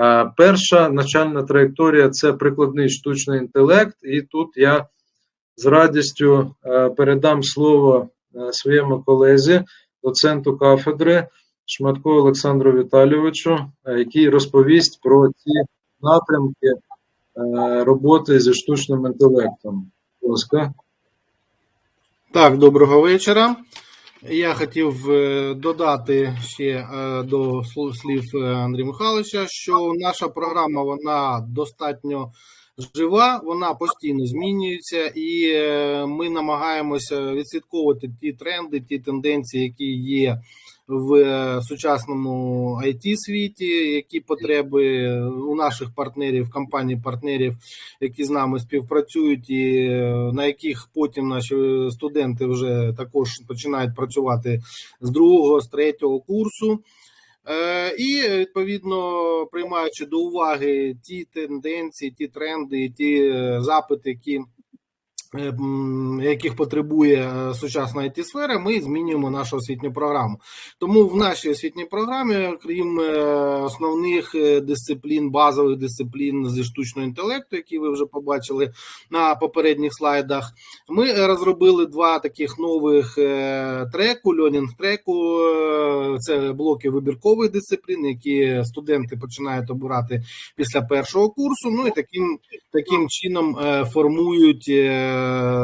Е, Перша навчальна траєкторія це прикладний штучний інтелект, і тут я з радістю е, передам слово е, своєму колезі, доценту кафедри Шматко Олександру Віталійовичу, який розповість про ті напрямки роботи зі штучним інтелектом. Будь ласка. Так, доброго вечора. Я хотів е, додати ще е, до слів е, Андрія Михайловича, що наша програма вона достатньо жива, вона постійно змінюється, і ми намагаємося відслідковувати ті тренди, ті тенденції, які є в е, сучасному it світі, які потреби у наших партнерів, компаній-партнерів, які з нами співпрацюють, і е, на яких потім наші студенти вже також починають працювати з другого, з третього курсу. Е, І відповідно приймаючи до уваги ті тенденції, ті тренди, ті е, запити, які е, яких потребує е, сучасна it сфера, ми змінюємо нашу освітню програму. Тому в нашій освітній програмі, крім е, основних е, дисциплін, базових дисциплін зі штучного інтелекту, які ви вже побачили на попередніх слайдах, ми розробили два таких нових треку, льонінг треку. Це блоки вибіркових дисциплін, які студенти починають обирати після першого курсу. Ну і таким таким чином формують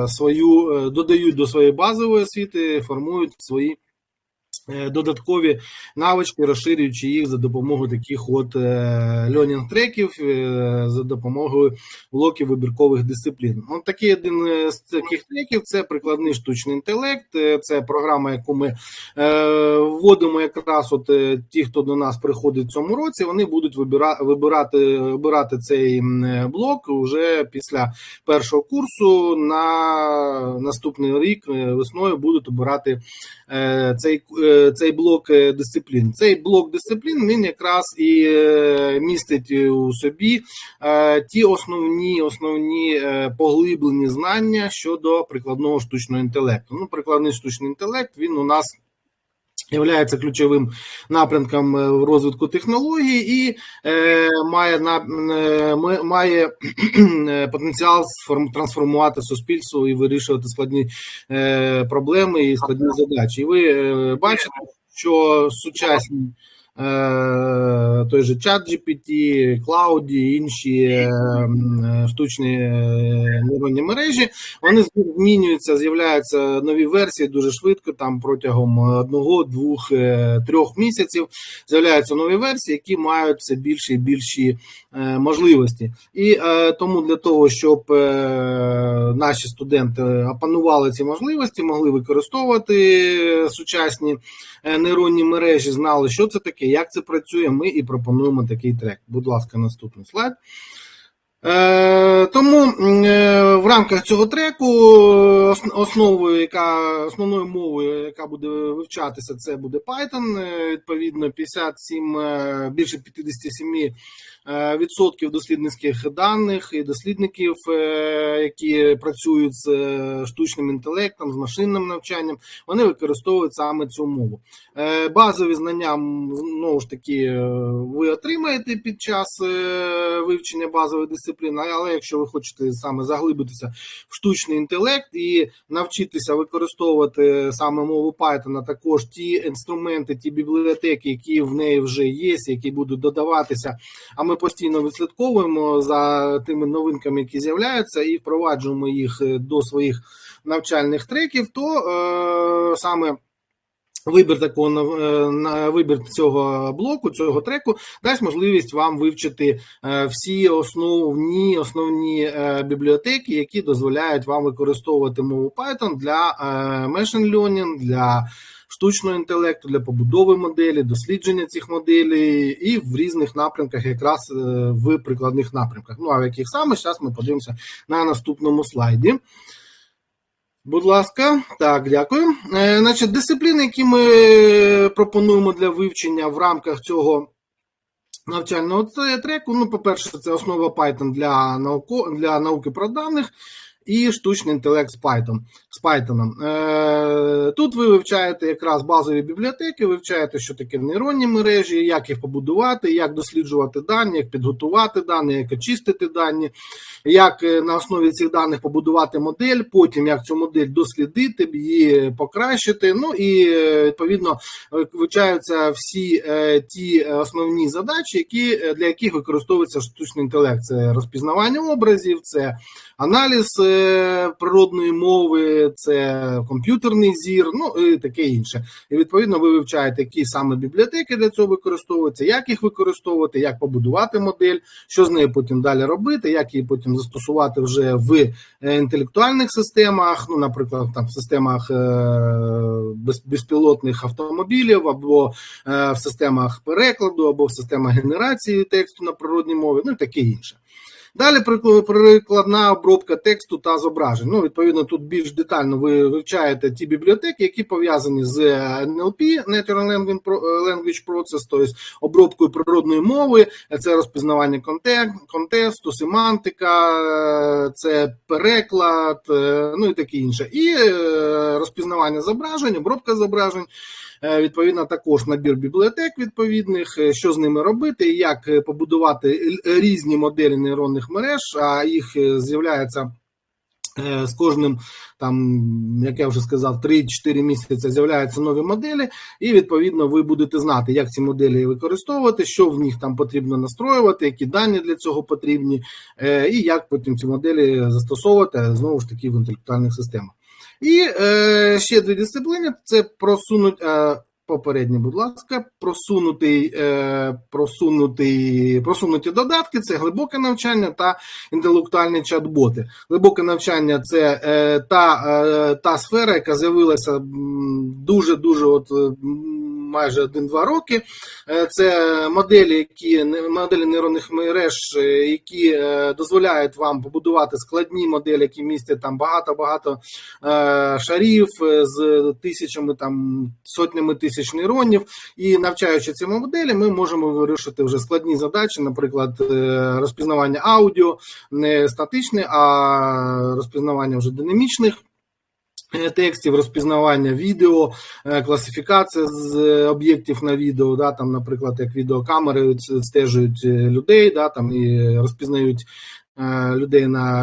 свою, е, додають до своєї базової освіти, формують свої. Е, Додаткові навички, розширюючи їх за допомогою таких от льонінг треків, за допомогою блоків вибіркових дисциплін. От такий один е, з таких треків це прикладний штучний інтелект. Е, Це програма, яку ми е, вводимо якраз от е, ті, хто до нас приходить в цьому році, вони будуть вибира, вибирати, вибирати цей е, блок вже після першого курсу. На наступний рік е, весною будуть обирати е, цей, е, цей блок е, дисциплін. Цей блок дисциплін він якраз і е, містить у собі е, ті основні, основні поглиблені знання щодо прикладного штучного інтелекту. Ну, прикладний штучний інтелект він у нас. Являється ключовим напрямком е, в розвитку технологій і е, має на е, має потенціал сформ- трансформувати суспільство і вирішувати складні е, проблеми і складні задачі. І ви е, бачите, що сучасні той же чат GPT, Клауді, інші е, е, штучні е, нейронні мережі, вони змінюються, з'являються нові версії дуже швидко, там протягом одного, двох, е, трьох місяців з'являються нові версії, які мають все більші і більші е, можливості. І е, тому для того, щоб е, наші студенти опанували ці можливості, могли використовувати сучасні е, нейронні мережі, знали, що це таке, як це працює. Ми і пропонуємо такий трек. Будь ласка, наступний слайд. Е, тому е, в рамках цього треку основою, яка основною мовою, яка буде вивчатися, це буде Python. Е, Відповідно, 57, е, більше 57 е, відсотків дослідницьких даних і дослідників, е, які працюють з е, штучним інтелектом, з машинним навчанням, вони використовують саме цю мову. Е, Базові знання знову ж таки е, ви отримаєте під час е, вивчення базових дисциплін, але якщо ви хочете саме заглибитися в штучний інтелект і навчитися використовувати саме мову Python, а також ті інструменти, ті бібліотеки, які в неї вже є, які будуть додаватися. А ми постійно відслідковуємо за тими новинками, які з'являються, і впроваджуємо їх до своїх навчальних треків, то е, саме. Вибір такого е, на вибір цього блоку, цього треку дасть можливість вам вивчити е, всі основні основні е, бібліотеки, які дозволяють вам використовувати мову Python для machine learning, для штучного інтелекту, для побудови моделі, дослідження цих моделей і в різних напрямках, якраз в прикладних напрямках. Ну а в яких саме зараз ми подивимося на наступному слайді. Будь ласка, так, дякую. Е, значить, дисципліни, які ми пропонуємо для вивчення в рамках цього навчального треку. Ну, по-перше, це основа Python для науко, для науки про даних. і штучний інтелект з Python. З Python. Е, Тут ви вивчаєте якраз базові бібліотеки, вивчаєте, що таке нейронні мережі, як їх побудувати, як досліджувати дані, як підготувати дані, як очистити дані, як е, на основі цих даних побудувати модель, потім як цю модель дослідити, її покращити. Ну і е, відповідно е, вивчаються всі ті основні задачі, які для яких використовується штучний інтелект. Це розпізнавання образів, це аналіз природної мови, це комп'ютерний зір, ну і таке інше. І відповідно ви вивчаєте, які саме бібліотеки для цього використовуються, як їх використовувати, як побудувати модель, що з нею потім далі робити, як її потім застосувати вже в е, інтелектуальних системах, ну, наприклад, там в системах е, безпілотних автомобілів, або е, в системах перекладу, або в системах генерації тексту на природній мові, ну і таке інше. Далі прикла- прикладна обробка тексту та зображень. Ну, відповідно, тут більш детально ви вивчаєте ті бібліотеки, які пов'язані з NLP, Natural Language Pro- Process, тобто обробкою природної мови, це розпізнавання контексту, семантика, е, це переклад, е, ну і таке інше. І е, розпізнавання зображень, обробка зображень. Е, Відповідно, також набір бібліотек відповідних, е, що з ними робити, як е, побудувати різні моделі нейронних мереж, а їх з'являється. З кожним, там, як я вже сказав, 3-4 місяці з'являються нові моделі, і відповідно ви будете знати, як ці моделі використовувати, що в них там потрібно настроювати, які дані для цього потрібні, і як потім ці моделі застосовувати знову ж таки в інтелектуальних системах. І е, ще дві дисципліни: це просунуть. Е, Попередні, будь ласка, просунутий, е, просунутий, просунуті додатки це глибоке навчання та інтелектуальні чат-боти. Глибоке навчання це е, та, е, та сфера, яка з'явилася дуже дуже от майже 1-2 роки. Е, Це моделі, які моделі нейронних мереж, е, які е, дозволяють вам побудувати складні моделі, які містять там багато-багато шарів з тисячами там сотнями тисяч нейронів. І навчаючи ці моделі, ми можемо вирішити вже складні задачі, наприклад, розпізнавання аудіо, не статичне, а розпізнавання вже динамічних. Е, Текстів, розпізнавання відео, е, класифікація з е, об'єктів на відео, да, там, наприклад, як відеокамери ц- стежують е, людей, да, там, і розпізнають е, людей на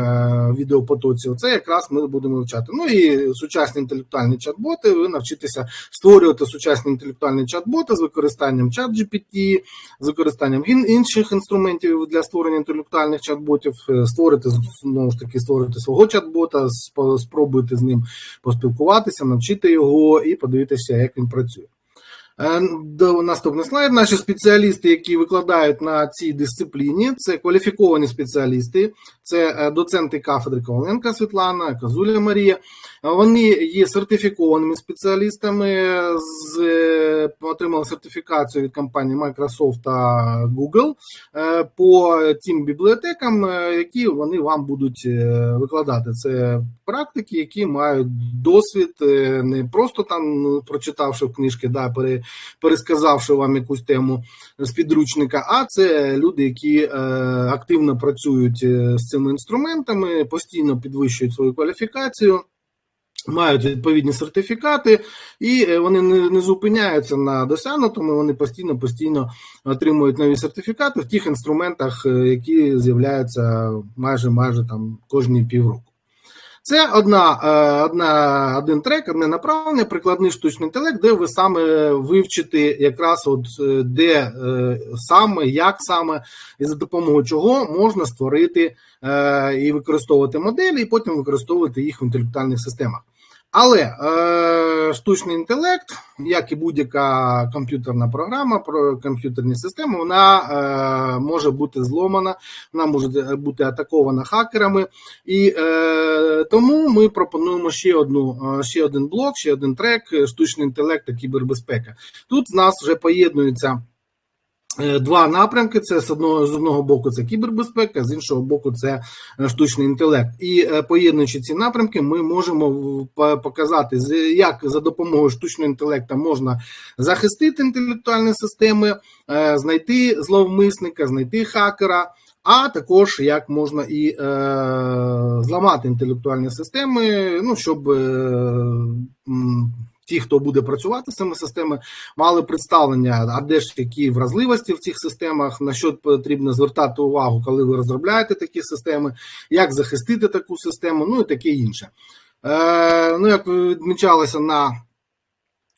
е, відеопотоці. Це якраз ми будемо вивчати. Ну і сучасні інтелектуальні чат-боти. Ви навчитеся створювати сучасні інтелектуальні чат-боти з використанням чат GPT, з використанням ін- інших інструментів для створення інтелектуальних чат-ботів, е, створити знову ж таки створити свого чат-бота, спробуйте з ним поспілкуватися, навчити його і подивитися, як він працює. Е, До наступний слайд. Наші спеціалісти, які викладають на цій дисципліні, це кваліфіковані спеціалісти, це е, доценти кафедри Коваленка Світлана, Казуля Марія. Вони є сертифікованими спеціалістами, з е, отримали сертифікацію від компанії Microsoft та Google по тим бібліотекам, які вони вам будуть викладати. Це практики, які мають досвід, не просто там ну, прочитавши книжки, да, пере, пересказавши вам якусь тему з підручника, а це люди, які е, активно працюють е, з цими інструментами, постійно підвищують свою кваліфікацію. Мають відповідні сертифікати, і е, вони не, не зупиняються на досягнутому. Вони постійно постійно отримують нові сертифікати в тих інструментах, які з'являються майже майже там кожні півроку. Це одна, е, одна, один трек, одне направлення, прикладний штучний інтелект, де ви саме вивчите якраз от е, де е, саме, як саме, і за допомогою чого можна створити і використовувати моделі, і потім використовувати їх в інтелектуальних системах. Але е, штучний інтелект, як і будь-яка комп'ютерна програма, про комп'ютерні системи, вона е, може бути зломана, вона може бути атакована хакерами. І е, тому ми пропонуємо ще одну, е, ще один блок, ще один трек: штучний інтелект та кібербезпека. Тут з нас вже поєднуються. Е, Два напрямки: це з одного з одного боку це кібербезпека, з іншого боку, це е, штучний інтелект. І е, поєднуючи ці напрямки, ми можемо показати, як за допомогою штучного інтелекту можна захистити інтелектуальні системи, знайти зловмисника, знайти хакера. а також як можна і е, зламати інтелектуальні системи, ну щоб е, ті, хто буде працювати з цими системами, мали представлення, а де ж які вразливості в цих системах, на що потрібно звертати увагу, коли ви розробляєте такі системи, як захистити таку систему, ну і таке інше. Е, ну, як відмічалося на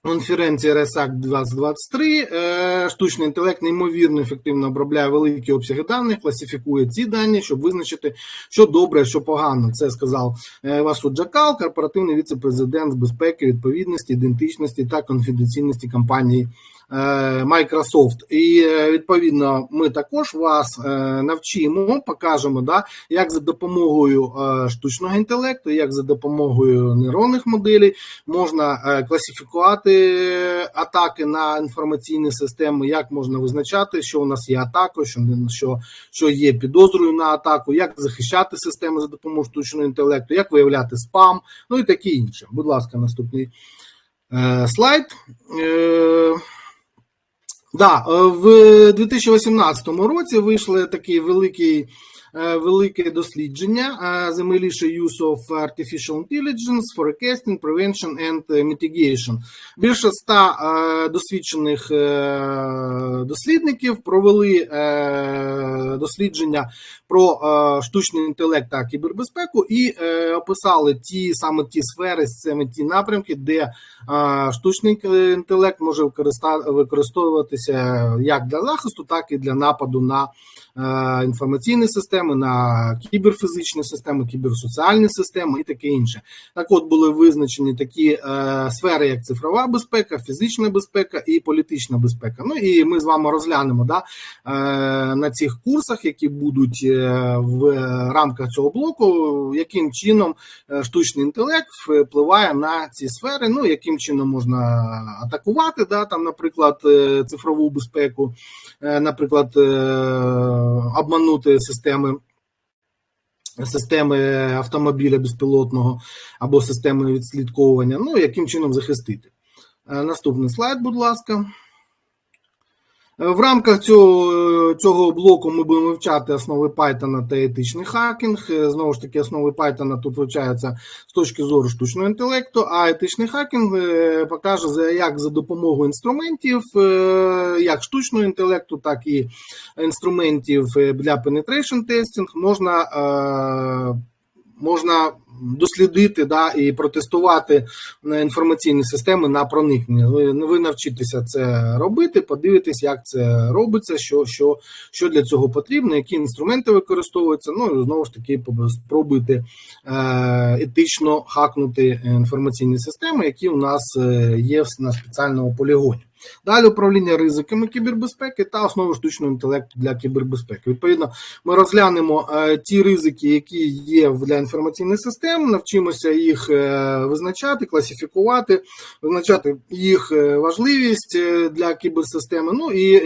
конференції RSAC 2023, е, штучний інтелект неймовірно ефективно обробляє великі обсяги даних, класифікує ці дані, щоб визначити, що добре, що погано. Це сказав е, Васу Джакал, корпоративний віце-президент з безпеки, відповідності, ідентичності та конфіденційності компанії. Е, Microsoft. І е, відповідно ми також вас е, навчимо, покажемо, да, як за допомогою штучного інтелекту, як за допомогою нейронних моделей можна класифікувати атаки на інформаційні системи, як можна визначати, що у нас є атакою, що, що, що є підозрою на атаку, як захищати системи за допомогою штучного інтелекту, як виявляти спам, ну і таке інше. Будь ласка, наступний слайд. Да, е, в 2018 році вийшли такий великий, велике дослідження е, The Malicious Use of Artificial Intelligence, Forecasting, Prevention and Mitigation. Більше ста е, досвідчених е, дослідників провели е, дослідження про е, штучний інтелект та кібербезпеку і е, описали ті саме ті сфери, саме ті напрямки, де е, штучний інтелект може використовуватися як для захисту, так і для нападу на е, інформаційні системи, на кіберфізичні системи, кіберсоціальні системи і таке інше. Так, от були визначені такі е, сфери, як цифрова безпека, фізична безпека і політична безпека. Ну і ми з вами розглянемо да, е, на цих курсах, які будуть е, в рамках цього блоку, яким чином е, штучний інтелект впливає на ці сфери. Ну яким чином можна атакувати, да, там, наприклад, е, цифрову безпеку, наприклад, обманути системи. Системи автомобіля безпілотного або системи відслідковування, ну яким чином захистити. Е, Наступний слайд, будь ласка. Е, В рамках цього, цього блоку ми будемо вивчати основи Python та етичний хакінг. Е, Знову ж таки, основи Python тут вивчаються з точки зору штучного інтелекту, а етичний хакінг е, покаже, як за допомогою інструментів, е, як штучного інтелекту, так і інструментів е, для penetration testing можна. Можна дослідити да, і протестувати інформаційні системи на проникнення. Ви, ви навчитеся це робити, подивитесь, як це робиться, що, що, що для цього потрібно, які інструменти використовуються. Ну і знову ж таки спробуйте е, етично хакнути інформаційні системи, які у нас е, є на спеціальному полігоні. Далі управління ризиками кібербезпеки та основи штучного інтелекту для кібербезпеки. Відповідно, ми розглянемо е, ті ризики, які є для інформаційних систем, навчимося їх е, визначати, класифікувати, визначати їх е, важливість для кіберсистеми, ну і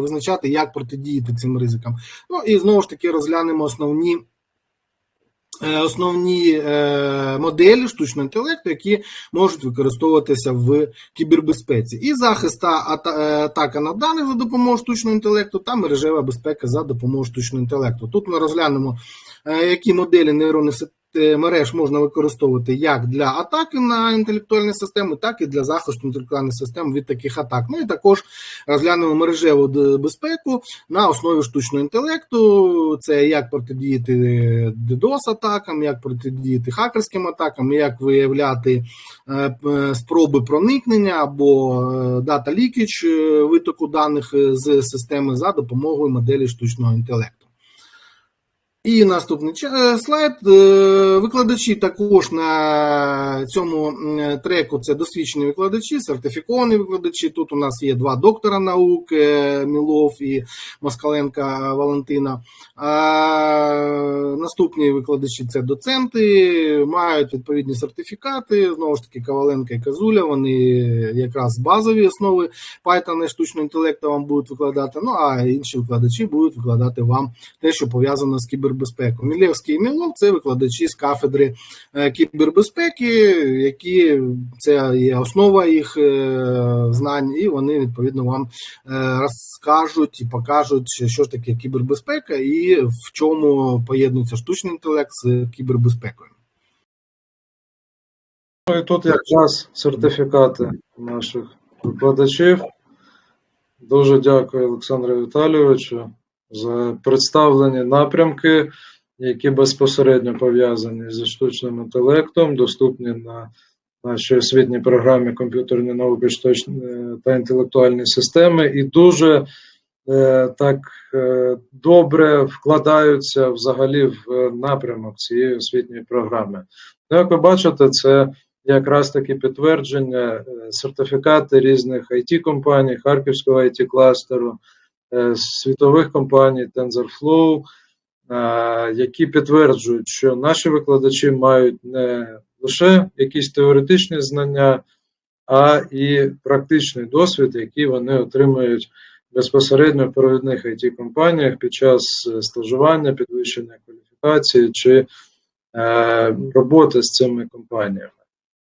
визначати, як протидіяти цим ризикам. Ну і знову ж таки розглянемо основні. Е, Основні е, моделі штучного інтелекту, які можуть використовуватися в кібербезпеці, і захист е, атака на даних за допомогою штучного інтелекту та мережева безпека за допомогою штучного інтелекту. Тут ми розглянемо, які моделі нейронних мереж можна використовувати як для атаки на інтелектуальні системи, так і для захисту інтелектуальних систем від таких атак. Ну і також розглянемо мережеву безпеку на основі штучного інтелекту. Це як протидіяти DDoS атакам, як протидіяти хакерським атакам, як виявляти е, спроби проникнення або дата лікіч витоку даних е, з системи за допомогою моделі штучного інтелекту. І наступний е, слайд. Е, Викладачі також на цьому треку це досвідчені викладачі, сертифіковані викладачі. Тут у нас є два доктора наук е, Мілов і Москаленка Валентина. А наступні викладачі це доценти, мають відповідні сертифікати. Знову ж таки, Коваленка і Казуля. Вони якраз базові основи Python і штучного інтелекту вам будуть викладати. Ну а інші викладачі будуть викладати вам те, що пов'язано з кібербезпекою. Кібербезпеку. Мілєвський і Мілов це викладачі з кафедри е, кібербезпеки, які це є основа їх е, знань, і вони відповідно вам е, розкажуть і покажуть, що ж таке кібербезпека і в чому поєднується штучний інтелект з кібербезпекою. Ну і тут якраз сертифікати наших викладачів. Дуже дякую Олександру Віталійовичу представлені напрямки, які безпосередньо пов'язані зі штучним інтелектом, доступні на нашій освітній програмі комп'ютерні науки штучні та інтелектуальні системи, і дуже е, так е, добре вкладаються взагалі в напрямок цієї освітньої програми. Ну, як ви бачите, це якраз таки підтвердження, е, сертифікати різних it компаній Харківського it кластеру е, світових компаній TensorFlow, е, які підтверджують, що наші викладачі мають не лише якісь теоретичні знання, а і практичний досвід, який вони отримують безпосередньо в провідних it компаніях під час стажування, підвищення кваліфікації чи роботи з цими компаніями.